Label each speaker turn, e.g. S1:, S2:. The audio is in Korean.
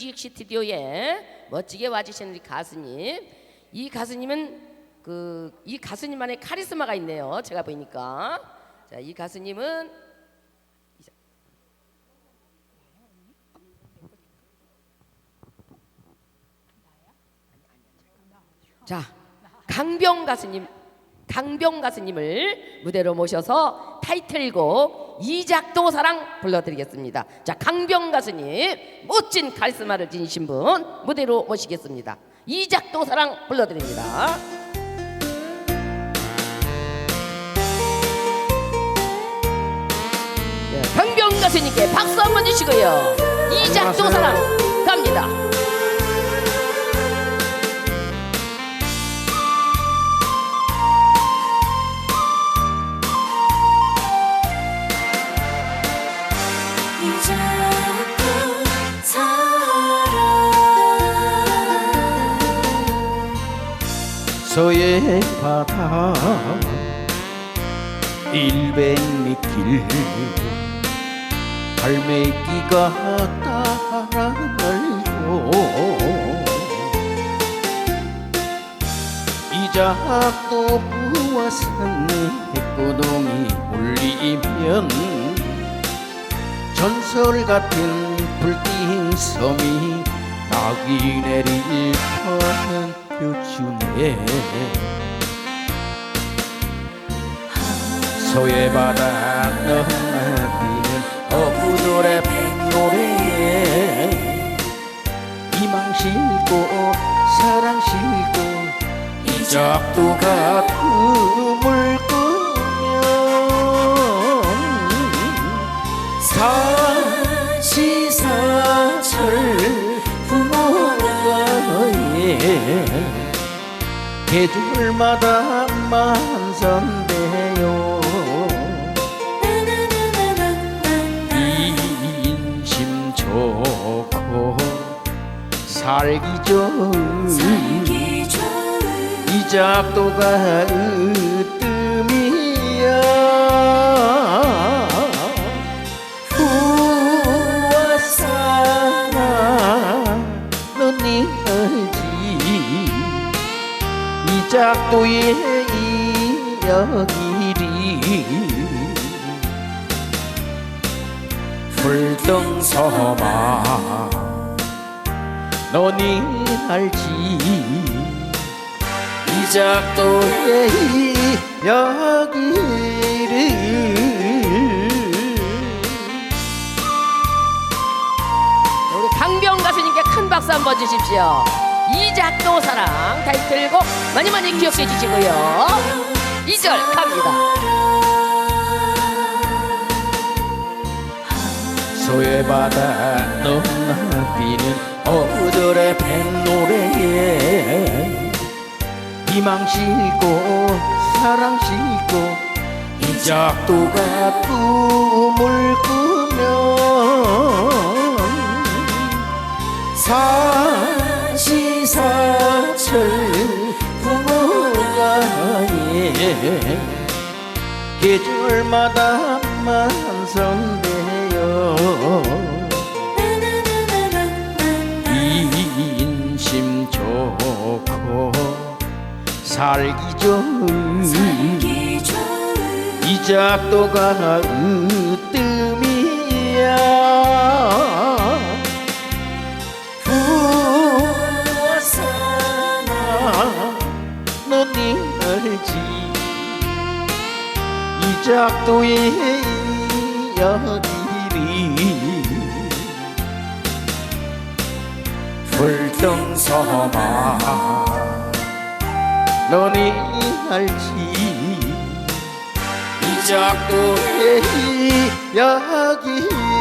S1: 뮤직 스튜디오에 멋지게 와주신 우리 가수님. 이 가수님은 그 이 가수님만의 카리스마가 있네요. 제가 보니까. 자, 이 가수님은 자, 강병 가수님, 강병 가수님을 무대로 모셔서 타이틀곡 이작도 사랑 불러드리겠습니다. 자, 강병 가수님 멋진 카리스마를 지니신 분 무대로 모시겠습니다. 이작도 사랑 불러드립니다. 네, 강병 가수님께 박수 한번 주시고요. 이작도 사랑
S2: 서해 바다. 일백리 길 갈매기가 따라날고 이작도 부와선 해꼬동이 울리면 전설 같은 불빛 섬이 낙이 내릴 뻔 한 요즘에 소해바다 넘나비는 어부들의 백노래에 희망 실고 사랑 실고 이적도 가품 계절마다 만선대요. 인심 좋고 살기 좋은 이 작도가 이 작도의 이야기리 불등서마 너니 알지 이 작도의 이야기를
S1: 우리 강병 가수님께 큰 박수 한번 주십시오. 이작도 사랑 타이틀곡 많이 많이 기억해 주시고요. 2절 갑니다.
S2: 소해바다 넘나비는 어부들의 뱃노래에 희망 실고 사랑 실고 이 작도가 꿈을 꾸 계절마다 만선대요. 인심 좋고 살기 좋은
S3: 살기 좋은
S2: 이 작도가 으뜸이야 작도의 이야기리. 불등서마. 너니 알지? 이 작도의 이야기리